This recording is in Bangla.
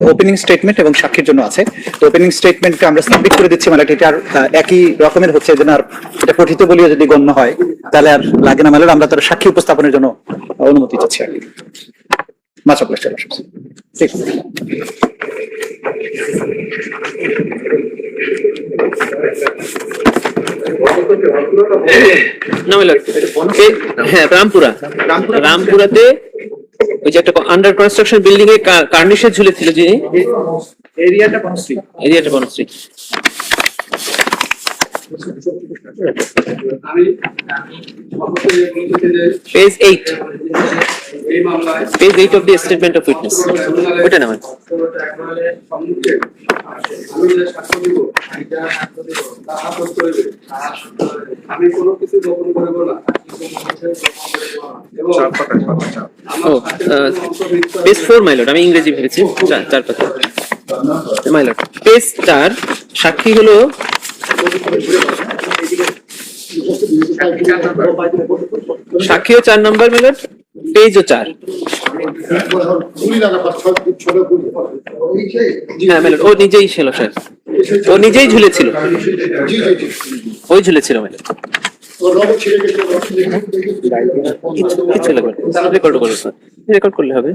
ওপেনিং স্টেটমেন্ট এবং সাক্ষীর জন্য আছে। তো ওপেনিং স্টেটমেন্টকে আমরা সাবমিট করে দিচ্ছি মানে এটা আর একই রকমের হচ্ছে যেন আর এটা পঠিত বলিও যদি গণ্য হয় তাহলে আর লাগে না মানে আমরা তার সাক্ষী উপস্থাপনের জন্য অনুমতি চাচ্ছি আর কি। মাছ হ্যাঁ রামপুরা। রামপুরাতে ওই যে একটা আন্ডার কনস্ট্রাকশন বিল্ডিং এ কার্নিশে ঝুলেছিল যে এরিয়াটা বনশ্রী এরিয়াটা বনশ্রী পেজ এইট এই page eight of the statement of witness ওটা না সত্যতা একেবারে সম্মুখে আমি যে সাক্ষ্য দিব এটা সাক্ষ্য দিব তাহা সত্য হইবে আমি কোনো কিছু গোপন করব না। এবং আমার ও পেজ ফোর মাইলট আমি ইংরেজি ভেবেছি। চার পাতা। মাইলট পেজ চার, সাক্ষী হলো সাক্ষীও চার নম্বর মাইলট পেজও চার। হ্যাঁ মাইলট ও নিজেই ছিল স্যার ও নিজেই ঝুলেছিল। ওই ঝুলেছিল মাইলট রেকর্ড করলে হবে।